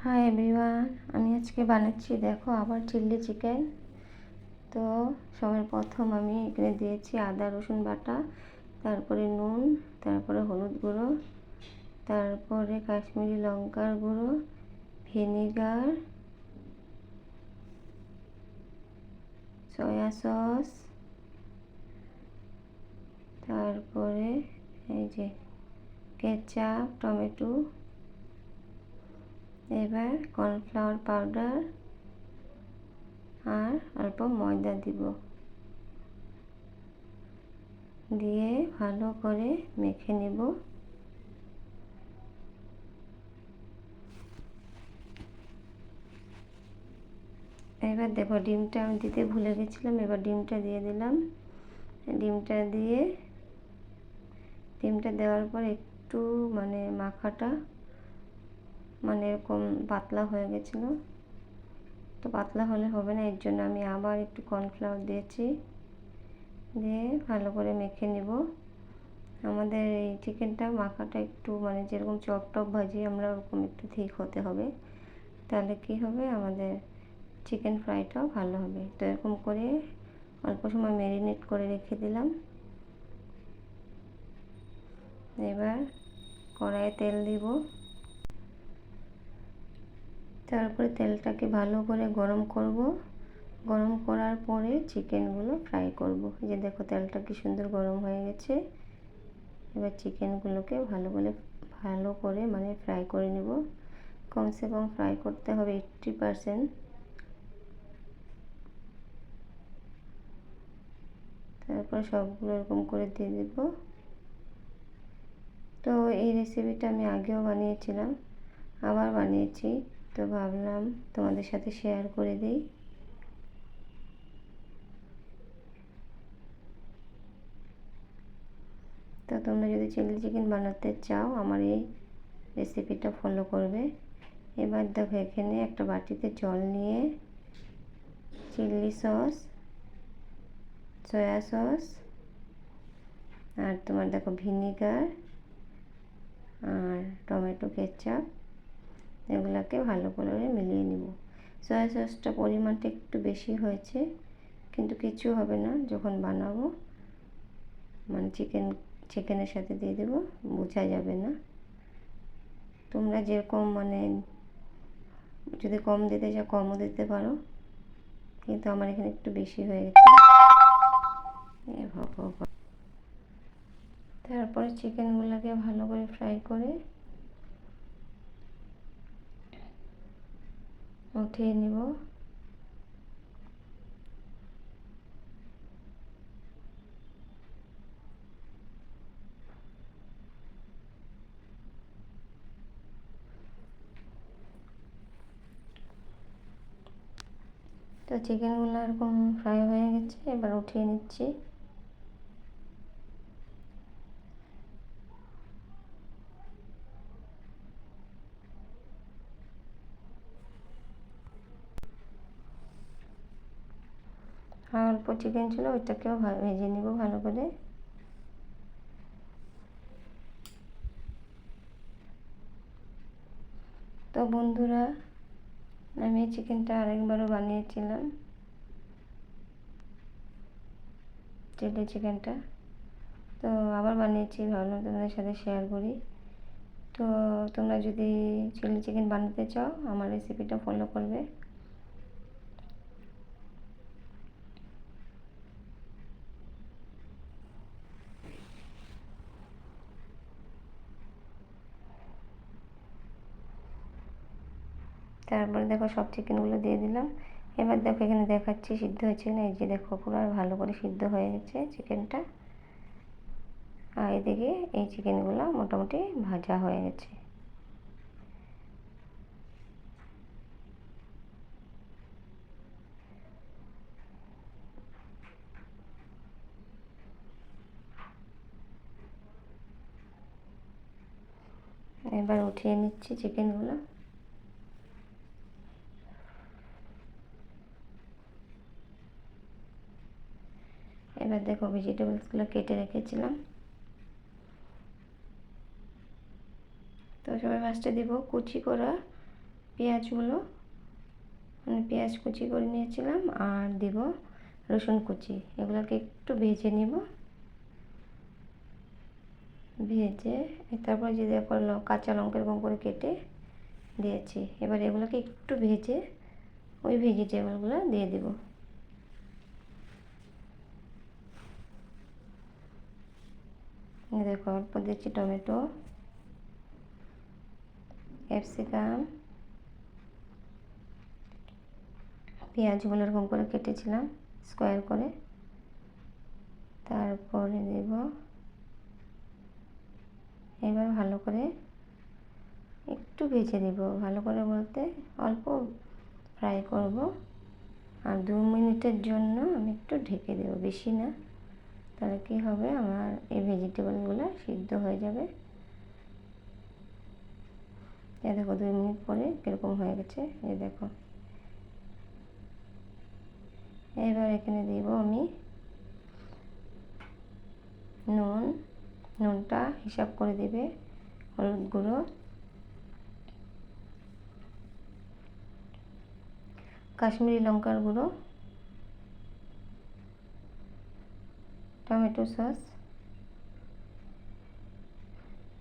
Hi everyone আমি আজকে বানাচ্ছি, দেখো আবার চিল্লি চিকেন তো সবার প্রথম আমি এখানে দিয়েছি আদা, রসুন বাটা, তারপরে নুন, তারপরে হলুদ গুঁড়ো, তারপরে কাশ্মীরি লঙ্কার গুঁড়ো, ভিনিগার সয়া সস তারপরে এই যে কেচাপ, টমেটো এবার কর্নফ্লাওয়ার পাউডার আর অল্প ময়দা দিব। দিয়ে ভালো করে মেখে নেব। এবার দেখো ডিমটা, আমি দিতে ভুলে গেছিলাম, এবার ডিমটা দিয়ে দিলাম। ডিমটা দিয়ে, ডিমটা দেওয়ার পর একটু মানে মাখাটা মানে এরকম পাতলা হয়ে গেছিল। তো পাতলা হলে হবে না, এর জন্য আমি আবার একটু কর্নফ্লাওয়ার দিয়েছি। দিয়ে ভালো করে মেখে নেব। আমাদের এই চিকেনটা মাখাটা একটু মানে যেরকম চপ টপ ভাজি আমরা ওরকম একটু ঠিক হতে হবে। তাহলে কি হবে? আমাদের চিকেন ফ্রাইটাও ভালো হবে। তো এরকম করে অল্প সময় ম্যারিনেট করে রেখে দিলাম। এবার কড়াইয়ে তেল দিব। তারপরে তেলটাকে ভালো করে গরম করব। গরম করার পরে চিকেনগুলো ফ্রাই করব। এই যে দেখো তেলটা কি সুন্দর গরম হয়ে গেছে। এবার চিকেনগুলোকে ভালো করে ভালো করে মানে ফ্রাই করে নেব। কমসে কম ফ্রাই করতে হবে এইট্টি পারসেন্ট তারপর সবগুলো এরকম করে দিয়ে দেব। তো এই রেসিপিটা আমি আগেও বানিয়েছিলাম, আবার বানিয়েছি। তো ভাবলাম তোমাদের সাথে শেয়ার করে দিই। তো তোমরা যদি চিলি চিকেন বানাতে চাও, আমার এই রেসিপিটা ফলো করবে। এবার দেখো এখানে একটা বাটিতে জল নিয়ে চিলি সস সয়া সস আর তোমার দেখো ভিনিগার আর টমেটো কেচাপ এগুলোকে ভালো করে মিলিয়ে নিব। সয়া সসটা পরিমাণটা একটু বেশি হয়েছে, কিন্তু কিছু হবে না। যখন বানাবো মানে চিকেন চিকেনের সাথে দিয়ে দেবো, বোঝা যাবে না। তোমরা যেরকম মানে যদি কম দিতে চাও, কমও দিতে পারো। কিন্তু আমার এখানে একটু বেশি হয়ে গেছে। এ তারপরে চিকেনগুলোকে ভালো করে ফ্রাই করে উঠিয়ে নিব। তো চিকেনগুলো এরকম ফ্রাই হয়ে গেছে এবার উঠিয়ে নিচ্ছি। আর অল্প চিকেন ছিল ওইটাকেও ভেজে নিব ভালো করে। তো বন্ধুরা, আমি চিকেনটা আরেকবারও বানিয়েছিলাম। চিলি চিকেনটা। তো আবার বানিয়েছি, ভাবলাম তোমাদের সাথে শেয়ার করি। তো তোমরা যদি চিলি চিকেন বানাতে চাও, আমার রেসিপিটা ফলো করবে। তারপরে দেখো সব চিকেনগুলো দিয়ে দিলাম। এবার দেখো এখানে দেখাচ্ছি সিদ্ধ হয়েছে না, এই যে দেখো পুরো ভালো করে সিদ্ধ হয়ে গেছে চিকেনটা আর এদিকে এই চিকেনগুলো মোটামুটি ভাজা হয়ে গেছে। এবার উঠিয়ে নিচ্ছি চিকেনগুলো এবার দেখো ভেজিটেবলসগুলো কেটে রেখেছিলাম। তো সবাই ফার্স্টে দিব কুচি করা পেঁয়াজগুলো। মানে পেঁয়াজ কুচি করে নিয়েছিলাম আর দিব রসুন কুচি। এগুলোকে একটু ভেজে নিব। ভেজে তারপর যে দেখো কাঁচা লঙ্কা এরকম করে কেটে দিয়েছি। এবার এগুলোকে একটু ভেজে ওই ভেজিটেবলগুলো দিয়ে দিব। দেখো, অল্প দিচ্ছি টমেটো, ক্যাপসিকাম পেঁয়াজগুলো এরকম করে কেটেছিলাম, স্কোয়ার করে। তারপরে দেব, এবার ভালো করে একটু ভেজে দেব ভালো করে বলতে অল্প ফ্রাই করব। আর দু মিনিটের জন্য আমি একটু ঢেকে দেবো, বেশি না। তাহলে কী হবে? আমার এই ভেজিটেবলগুলো সিদ্ধ হয়ে যাবে। এ দেখো, দুই মিনিট পরে কীরকম হয়ে গেছে। এ দেখো। এবার এখানে দিব আমি নুন। নুনটা হিসাব করে দিবে, হলুদ গুঁড়ো। কাশ্মীরি লঙ্কার গুঁড়ো। টমেটো সস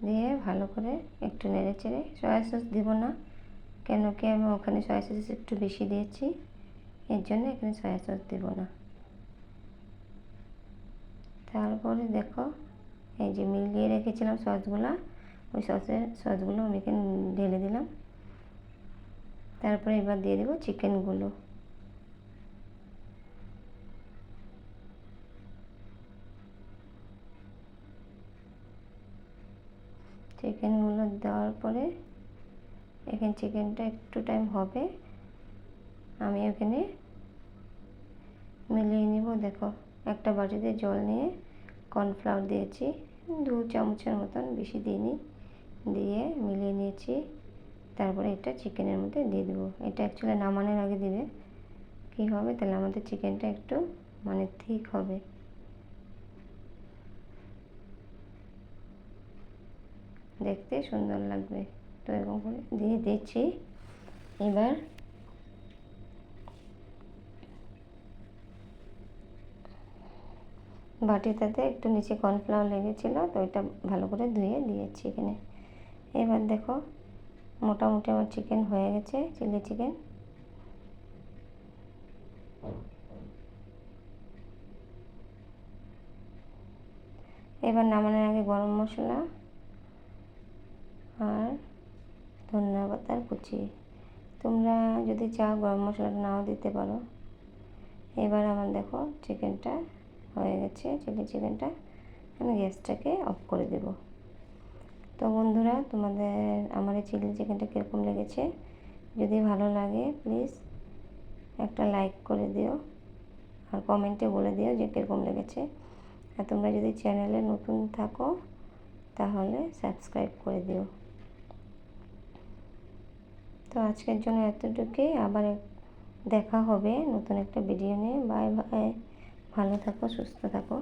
দিয়ে ভালো করে একটু নেড়ে চেড়ে সয়া সস দিব না, কেন কি আমি ওখানে সয়া সস একটু বেশি দিয়েছি, এর জন্য এখানে সয়া সস দিব না। তারপরে দেখো, এই যে মিলিয়ে রেখেছিলাম সসগুলো ওই সসের সসগুলো আমি এখানে ঢেলে দিলাম। তারপরে এবার দিয়ে দেবো চিকেনগুলো চিকেনগুলো দেওয়ার পরে এখানে চিকেনটা একটু টাইম হবে। আমি ওখানে মিলিয়ে নিব, দেখো, একটা বাটিতে জল নিয়ে কর্নফ্লাওয়ার দিয়েছি। দু চামচের মতন বেশি দিইনি, দিয়ে মিলিয়ে নিয়েছি। তারপরে এটা চিকেনের মধ্যে দিয়ে দেবো। এটা অ্যাকচুয়ালি নামানোর আগে দিবে। কী হবে? তাহলে আমাদের চিকেনটা একটু মানে ঠিক হবে। দেখতে সুন্দর লাগবে। তো এরকম করে দিয়ে দিচ্ছি। এবার বাটিটাতে একটু নিচে কর্নফ্লাওয়ার লেগেছিলো, তো ওইটা ভালো করে ধুয়ে দিয়েছি এখানে। এবার দেখো, মোটামুটি আমার চিকেন হয়ে গেছে চিলি চিকেন এবার নামানোর আগে গরম মশলা আর ধনিয়া পাতার কুচি তোমরা যদি চাও গরম মশলাটা নাও দিতে পারো। এবার আমার দেখো চিকেনটা হয়ে গেছে চিলি চিকেনটা আমি গ্যাসটাকে অফ করে দেব। তো বন্ধুরা, তোমাদের, আমার এই চিলি চিকেনটা কীরকম লেগেছে? যদি ভালো লাগে প্লিজ একটা লাইক করে দিও আর কমেন্টে বলে দিও যে কীরকম লেগেছে। আর তোমরা যদি চ্যানেলে নতুন থাকো, তাহলে সাবস্ক্রাইব করে দিও। তো আজকের জন্য এতটুকুই। আবার দেখা হবে নতুন একটা ভিডিও নিয়ে। বাই বাই ভালো থাকো, সুস্থ থাকো।